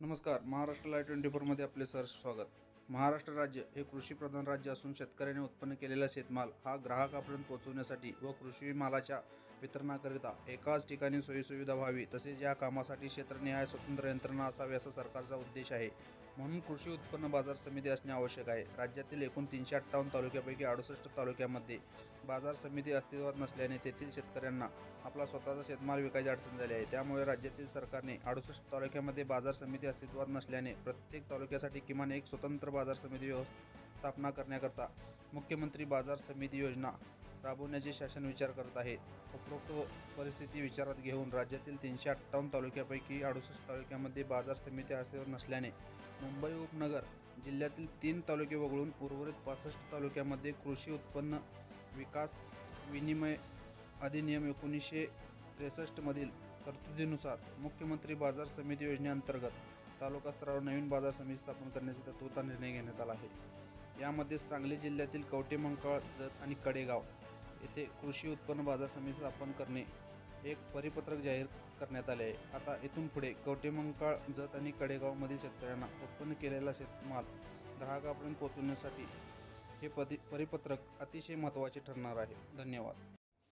नमस्कार Maharashtra live twenty फोरमध्ये आपले सर स्वागत. महाराष्ट्र राज्य हे कृषीप्रधान राज्य असून शेतकऱ्याने उत्पन्न केलेला शेतमाल हा ग्राहकापर्यंत पोहोचवण्यासाठी व कृषी मालाच्या वितरणाकरिता एकाच ठिकाणी सोयीसुविधा व्हावी तसेच या कामासाठी क्षेत्रनिहाय स्वतंत्र यंत्रणा असावी असा सरकारचा उद्देश आहे. म्हणून कृषी उत्पन्न बाजार समिती असणे आवश्यक आहे. राज्यातील एकूण तीनशे अठ्ठावन्न तालुक्यापैकी अडुसष्ट तालुक्यामध्ये बाजार समिती अस्तित्वात नसल्याने तेथील शेतकऱ्यांना आपला स्वतःचा शेतमाल विकायची अडचण झाली आहे. त्यामुळे राज्यातील सरकारने अडुसष्ट तालुक्यामध्ये बाजार समिती अस्तित्वात नसल्याने प्रत्येक तालुक्यासाठी किमान एक स्वतंत्र बाजार समिती व्यवस्थापना करण्याकरता मुख्यमंत्री बाजार समिती योजना राबवण्याचे शासन विचार करत आहे. उपरोक्त परिस्थिती विचारात घेऊन राज्यातील तीनशे अठ्ठावन्न तालुक्यापैकी अडुसष्ट तालुक्यामध्ये बाजार समिती अस्तित्वात नसल्याने मुंबई उपनगर जिल्ह्यातील तीन तालुके वगळून उर्वरित पासष्ट तालुक्यामध्ये कृषी उत्पन्न विकास विनिमय अधिनियम एकोणीसशे त्रेसष्टमधील तरतुदीनुसार मुख्यमंत्री बाजार समिती योजनेअंतर्गत तालुका स्तरावर नवीन बाजार समिती स्थापन करण्याचा तत्वता निर्णय घेण्यात आला आहे. यामध्ये सांगली जिल्ह्यातील कवटेमंकाळ जत आणि कडेगाव येथे कृषी उत्पन्न बाजार समिती स्थापन करणे एक परिपत्रक जाहीर करण्यात आले आहे. आता इथून पुढे कवटेमंकाळ जत आणि कडेगावमधील शेतकऱ्यांना उत्पन्न केलेला शेतमाल ग्राहकापर्यंत पोहोचवण्यासाठी हे पदी परिपत्रक अतिशय महत्त्वाचे ठरणार आहे. धन्यवाद.